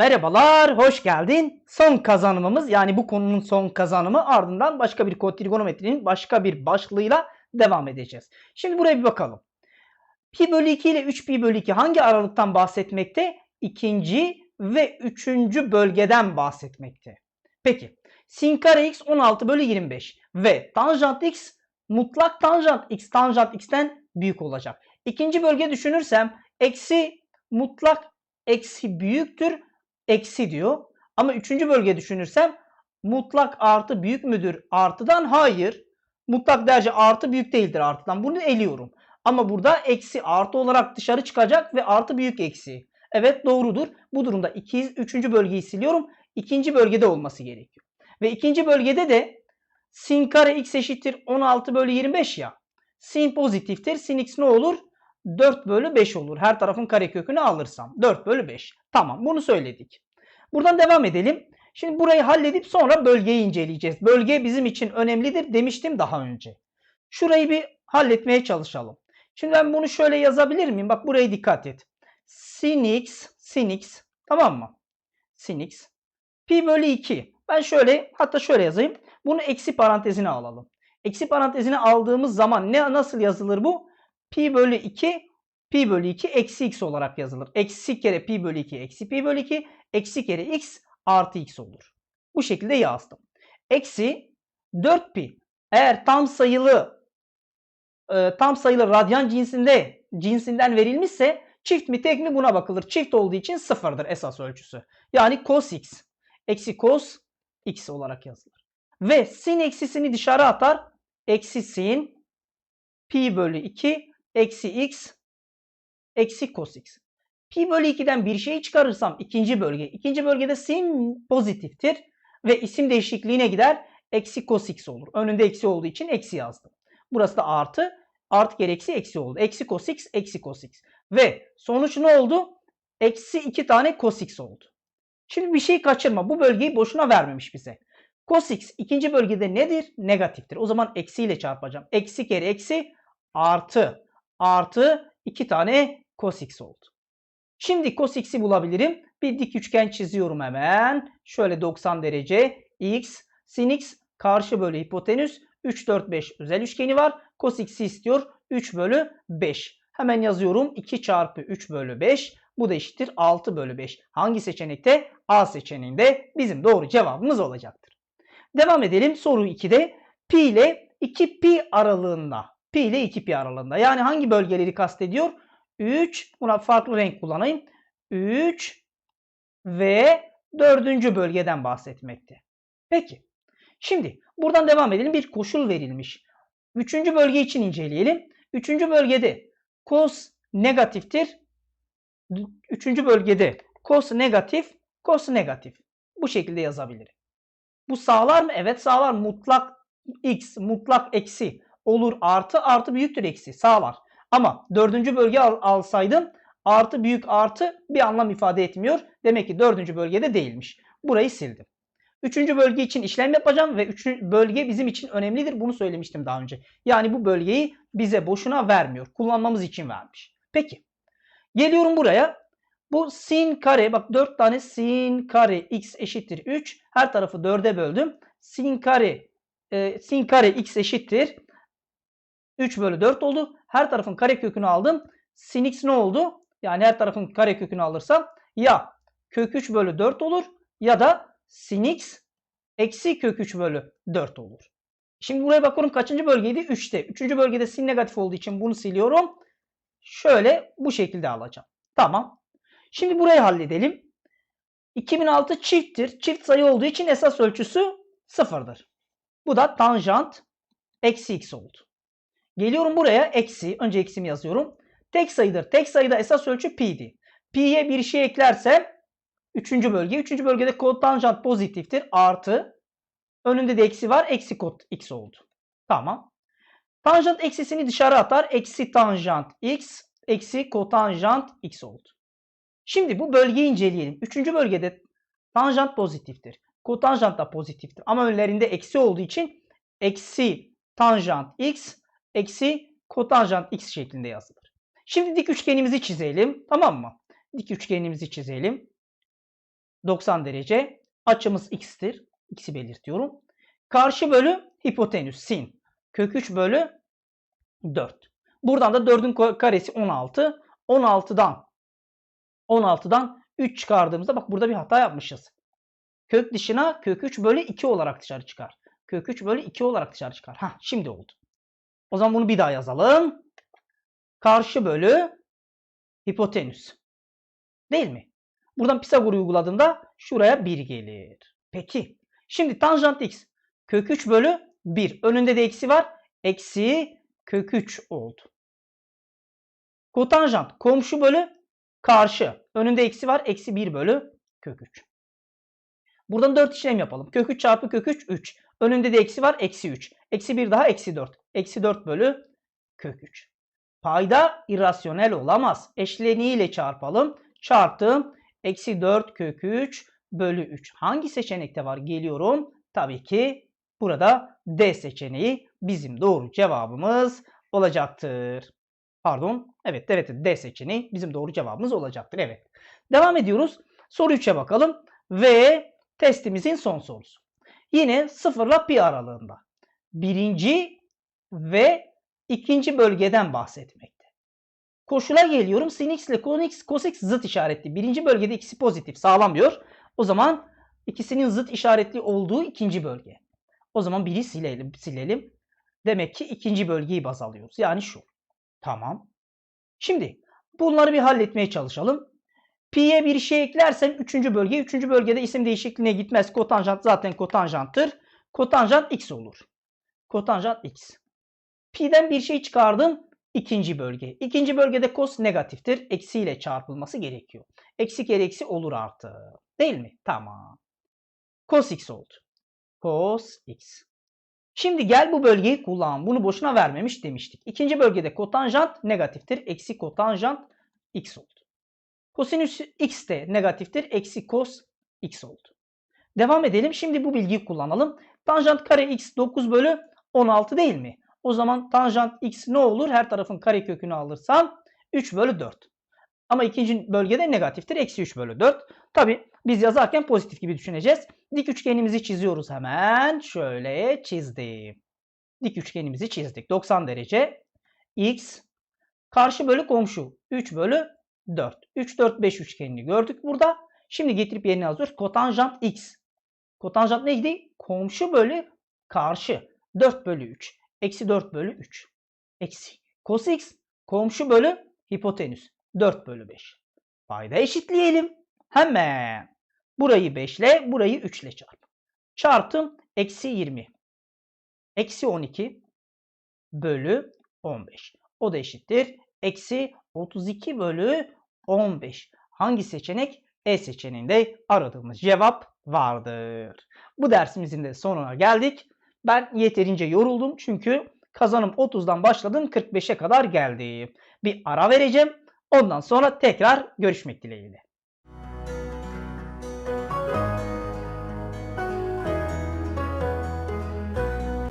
Merhabalar, hoş geldin. Son kazanımımız yani bu konunun son kazanımı ardından başka bir kod trigonometrinin başka bir başlığıyla devam edeceğiz. Şimdi buraya bir bakalım. Pi bölü 2 ile 3 pi bölü 2 hangi aralıktan bahsetmekte? İkinci ve üçüncü bölgeden bahsetmekte. Peki sin kare x 16 bölü 25 ve tanjant x mutlak tanjant x tanjant x'ten büyük olacak. İkinci bölge düşünürsem eksi mutlak eksi büyüktür eksi diyor. Ama üçüncü bölge düşünürsem mutlak artı büyük müdür artıdan? Hayır. Mutlak derece artı büyük değildir artıdan. Bunu eliyorum. Ama burada eksi artı olarak dışarı çıkacak ve artı büyük eksi. Evet doğrudur. Bu durumda 2, üçüncü bölgeyi siliyorum. İkinci bölgede olması gerekiyor. Ve ikinci bölgede de sin kare x eşittir 16 bölü 25 ya. Sin pozitiftir. Sin x ne olur? 4 bölü 5 olur. Her tarafın karekökünü alırsam. 4 bölü 5. Tamam bunu söyledik. Buradan devam edelim. Şimdi burayı halledip sonra bölgeyi inceleyeceğiz. Bölge bizim için önemlidir demiştim daha önce. Şurayı bir halletmeye çalışalım. Şimdi ben bunu şöyle yazabilir miyim? Bak buraya dikkat et. Sin x, sin x tamam mı? Sin x. Pi bölü 2. Ben şöyle hatta şöyle yazayım. Bunu eksi parantezine alalım. Eksi parantezine aldığımız zaman ne nasıl yazılır bu? Pi bölü 2 pi bölü 2 eksi x olarak yazılır. Eksi kere pi bölü 2 eksi pi bölü 2 eksi kere x artı x olur. Bu şekilde yazdım. Eksi 4 pi eğer tam sayılı e, tam sayılı radyan cinsinde cinsinden verilmişse çift mi tek mi buna bakılır. Çift olduğu için sıfırdır esas ölçüsü. Yani cos x eksi cos x olarak yazılır. Ve sin eksisini dışarı atar. Eksi sin pi bölü 2 eksi x eksi cos x. Pi bölü 2'den bir şeyi çıkarırsam ikinci bölge. İkinci bölgede sin pozitiftir ve isim değişikliğine gider. Eksi cos x olur. Önünde eksi olduğu için eksi yazdım. Burası da artı. Artı kere eksi eksi oldu. Eksi cos x eksi cos x. Ve sonuç ne oldu? Eksi 2 tane cos x oldu. Şimdi bir şey kaçırma. Bu bölgeyi boşuna vermemiş bize. Cos x ikinci bölgede nedir? Negatiftir. O zaman eksiyle çarpacağım. Eksi kere eksi artı artı 2 tane cos x oldu. Şimdi cos x'i bulabilirim. Bir dik üçgen çiziyorum hemen. Şöyle 90 derece x sin x karşı bölü hipotenüs 3 4 5 özel üçgeni var. Cos x'i istiyor 3 bölü 5. Hemen yazıyorum 2 çarpı 3 bölü 5. Bu da eşittir 6 bölü 5. Hangi seçenekte? A seçeneğinde bizim doğru cevabımız olacaktır. Devam edelim soru 2'de. Pi ile 2 pi aralığında. Pi ile 2 pi aralığında. Yani hangi bölgeleri kastediyor? 3 buna farklı renk kullanayım. 3 ve 4. bölgeden bahsetmekte. Peki. Şimdi buradan devam edelim. Bir koşul verilmiş. 3. bölge için inceleyelim. 3. bölgede cos negatiftir. 3. bölgede cos negatif, cos negatif. Bu şekilde yazabilirim. Bu sağlar mı? Evet sağlar. Mutlak x, mutlak eksi olur artı artı büyüktür eksi sağlar. Ama dördüncü bölge al, alsaydım artı büyük artı bir anlam ifade etmiyor. Demek ki dördüncü bölgede değilmiş. Burayı sildim. Üçüncü bölge için işlem yapacağım ve üçüncü bölge bizim için önemlidir. Bunu söylemiştim daha önce. Yani bu bölgeyi bize boşuna vermiyor. Kullanmamız için vermiş. Peki. Geliyorum buraya. Bu sin kare bak 4 tane sin kare x eşittir 3. Her tarafı 4'e böldüm. Sin kare e, sin kare x eşittir 3 bölü 4 oldu. Her tarafın kare kökünü aldım. Sin x ne oldu? Yani her tarafın kare kökünü alırsam ya kök 3 bölü 4 olur ya da sin x eksi kök 3 bölü 4 olur. Şimdi buraya bakıyorum kaçıncı bölgeydi? 3'te. Üçüncü bölgede sin negatif olduğu için bunu siliyorum. Şöyle bu şekilde alacağım. Tamam. Şimdi burayı halledelim. 2006 çifttir. Çift sayı olduğu için esas ölçüsü sıfırdır. Bu da tanjant eksi x oldu. Geliyorum buraya eksi. Önce eksimi yazıyorum. Tek sayıdır. Tek sayıda esas ölçü pi'di. Pi'ye bir şey eklersem 3. bölge. 3. bölgede kotanjant pozitiftir. Artı. Önünde de eksi var. Eksi kot x oldu. Tamam. Tanjant eksisini dışarı atar. Eksi tanjant x. Eksi kotanjant x oldu. Şimdi bu bölgeyi inceleyelim. 3. bölgede tanjant pozitiftir. Kotanjant da pozitiftir. Ama önlerinde eksi olduğu için eksi tanjant x eksi kotanjant x şeklinde yazılır. Şimdi dik üçgenimizi çizelim. Tamam mı? Dik üçgenimizi çizelim. 90 derece. Açımız x'tir. X'i belirtiyorum. Karşı bölü hipotenüs sin. Kök 3 bölü 4. Buradan da 4'ün ko- karesi 16. 16'dan 16'dan 3 çıkardığımızda bak burada bir hata yapmışız. Kök dışına kök 3 bölü 2 olarak dışarı çıkar. Kök 3 bölü 2 olarak dışarı çıkar. Ha şimdi oldu. O zaman bunu bir daha yazalım. Karşı bölü hipotenüs. Değil mi? Buradan Pisagor uyguladığımda şuraya 1 gelir. Peki. Şimdi tanjant x kök 3 bölü 1. Önünde de eksi var. Eksi kök 3 oldu. Kotanjant komşu bölü karşı. Önünde eksi var. Eksi 1 bölü kök 3. Buradan 4 işlem yapalım. Kök 3 çarpı kök 3 3. Önünde de eksi var. Eksi 3. Eksi 1 daha eksi 4. Eksi 4 bölü kök 3. Payda irrasyonel olamaz. Eşleniğiyle çarpalım. Çarptım. Eksi 4 kök 3 bölü 3. Hangi seçenekte var? Geliyorum. Tabii ki burada D seçeneği bizim doğru cevabımız olacaktır. Pardon. Evet, evet D seçeneği bizim doğru cevabımız olacaktır. Evet. Devam ediyoruz. Soru 3'e bakalım. Ve testimizin son sorusu. Yine sıfırla pi aralığında. Birinci ve ikinci bölgeden bahsetmekte. Koşula geliyorum. Sin ile cos x, zıt işaretli. Birinci bölgede ikisi pozitif sağlamıyor. O zaman ikisinin zıt işaretli olduğu ikinci bölge. O zaman biri silelim. silelim. Demek ki ikinci bölgeyi baz alıyoruz. Yani şu. Tamam. Şimdi bunları bir halletmeye çalışalım. Pi'ye bir şey eklersem üçüncü bölge. Üçüncü bölgede isim değişikliğine gitmez. Kotanjant zaten kotanjanttır. Kotanjant x olur. Kotanjant x. Pi'den bir şey çıkardım. ikinci bölge. İkinci bölgede cos negatiftir. Eksiyle çarpılması gerekiyor. Eksi kere eksi olur artı. Değil mi? Tamam. Cos x oldu. Cos x. Şimdi gel bu bölgeyi kullan. Bunu boşuna vermemiş demiştik. İkinci bölgede kotanjant negatiftir. Eksi kotanjant x oldu. Kosinüs x de negatiftir. Eksi cos x oldu. Devam edelim. Şimdi bu bilgiyi kullanalım. Tanjant kare x 9 bölü 16 değil mi? O zaman tanjant x ne olur? Her tarafın kare kökünü alırsam 3 bölü 4. Ama ikinci bölgede negatiftir. Eksi 3 bölü 4. Tabi biz yazarken pozitif gibi düşüneceğiz. Dik üçgenimizi çiziyoruz hemen. Şöyle çizdim. Dik üçgenimizi çizdik. 90 derece. X karşı bölü komşu. 3 bölü 4. 3, 4, 5 üçgenini gördük burada. Şimdi getirip yerine yazıyoruz. Kotanjant x. Kotanjant neydi? Komşu bölü karşı. 4 bölü 3. Eksi 4 bölü 3. Eksi. Cos x. Komşu bölü hipotenüs. 4 bölü 5. Payda eşitleyelim. Hemen. Burayı 5 ile burayı 3 ile çarp. Çarptım. Eksi 20. Eksi 12 bölü 15. O da eşittir. Eksi 32 bölü 15. Hangi seçenek? E seçeneğinde aradığımız cevap vardır. Bu dersimizin de sonuna geldik. Ben yeterince yoruldum çünkü kazanım 30'dan başladım 45'e kadar geldi. Bir ara vereceğim. Ondan sonra tekrar görüşmek dileğiyle.